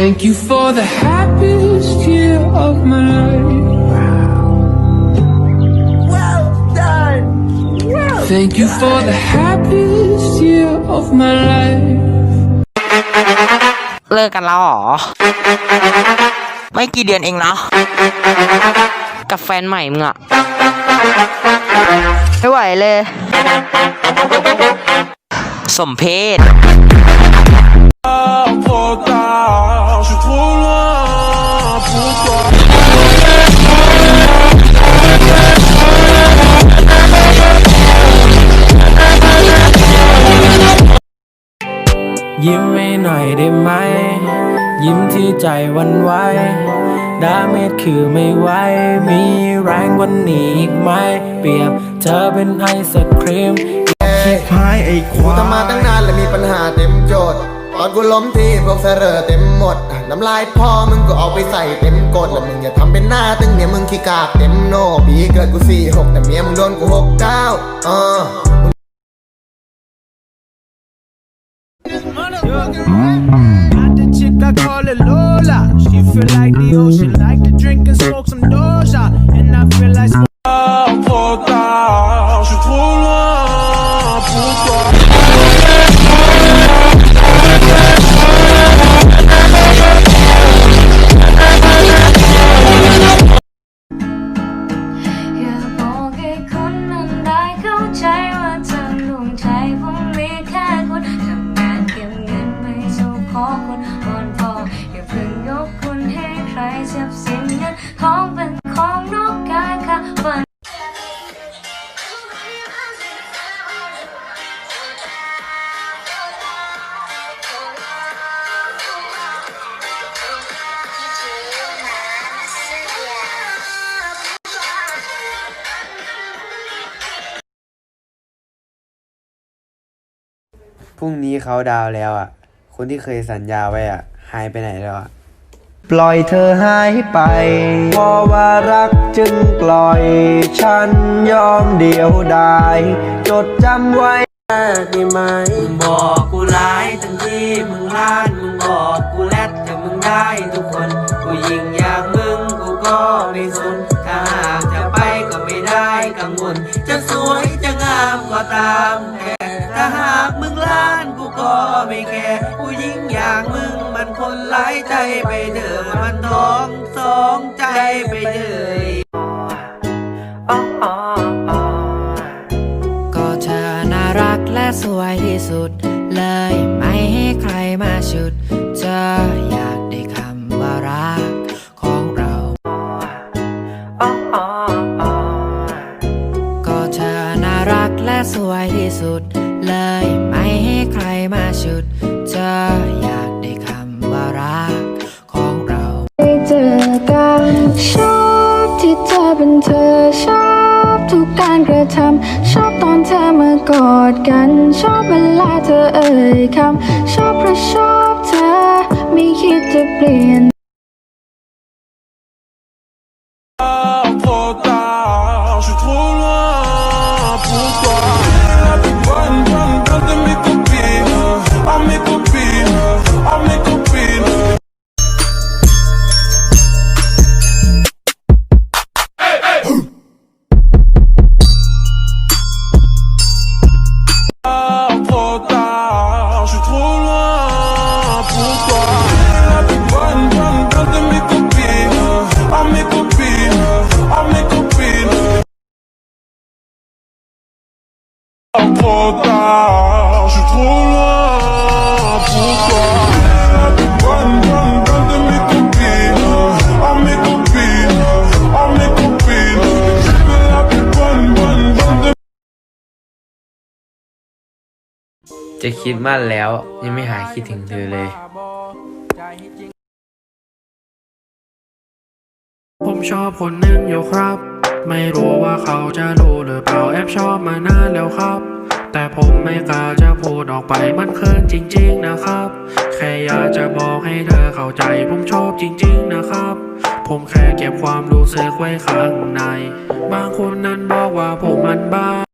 Thank you for the happiest year of my life. Well done. Well Thank you for the happiest year of my life. เลิกกันแล้วเหรอ ไม่กี่เดือนเองเนาะกับแฟนใหม่มึงอะไม่ไหวเลย สมเพศ ยิ้มไม่หน่อยได้ไหม ยิ้มที่ใจวันไหวดาเมจคือไม่ไหว มีแรงวันนี้อีกไหม เปรียบเธอเป็นไอศครีมพายไอ้คกูวาทำมาตั้งนานและมีปัญหาเต็มโจทย์ตอนกูล้มที่พวกเสรอเต็มหมด น้ำลายพ่อมึงก็เอาไปใส่เต็มกดแล้วมึงอย่าทำเป็นหน้าตึงเนี่ยมึงขี้กากเต็มโนปีเกิดกูสี่หกแต่เมียมึงโดนกูหกเก้าเออ Got the chick I call her Lola. She feel like the ocean, like to drink and smoke some Doja. And I feel like พรุ่งนี้เขาดาวน์แล้วอะ คนที่เคยสัญญาไว้อะ หายไปไหนแล้วอะ ปล่อยเธอหายไป เพราะว่ารักจึงปล่อย ฉันยอมเดียวดายจดจำไว้ได้ไหมมึงบอกกูร้ายทั้งที่มึงล้านมึงบอกกูแรดแต่มึงได้ทุกคน กูยิงอย่างมึงกูก็ไม่สนถ้าหากจะไปก็ไม่ได้กังวลจะสวยจะงามก็ตามแต่ถ้าหากมึงล้านกูก็ ไม่แคร์กูยิงอย่างมึงมันคนหลายใจไปเด้อมันท้องสองใจไปเถอะ เลยไม่ให้ใครมาชุดเธออยากได้คำว่ารักของเราได้เจอกันชอบที่เธอเป็นเธอชอบทุกการกระทำชอบตอนเธอมากอดกัน ชอบเวลาเธอเอ่ยคำชอบเพราะชอบเธอไม่คิดจะเปลี่ยน Trop tard, je suis trop loin pour toi. La plus bonne, bonne, bonne de mes copines. À mes copines, à mes copines. Je veux la plus bonne, bonne, bonne de จะคิดมั่นแล้วยังไม่หายคิดถึงเธอเลย ผมชอบคนหนึ่งอยู่ครับ ไม่รู้ว่าเขาจะรู้หรือเปล่าแอบชอบมานานแล้วครับ แต่ผมไม่กล้าจะพูดออกไปมันเคินจริง ๆนะครับ แค่อยากจะบอกให้เธอเข้าใจ ผมชอบจริง ๆนะครับ ผมแค่เก็บความรู้สึกไว้ข้างใน บางคนนั้นบอกว่าผมมันบ้า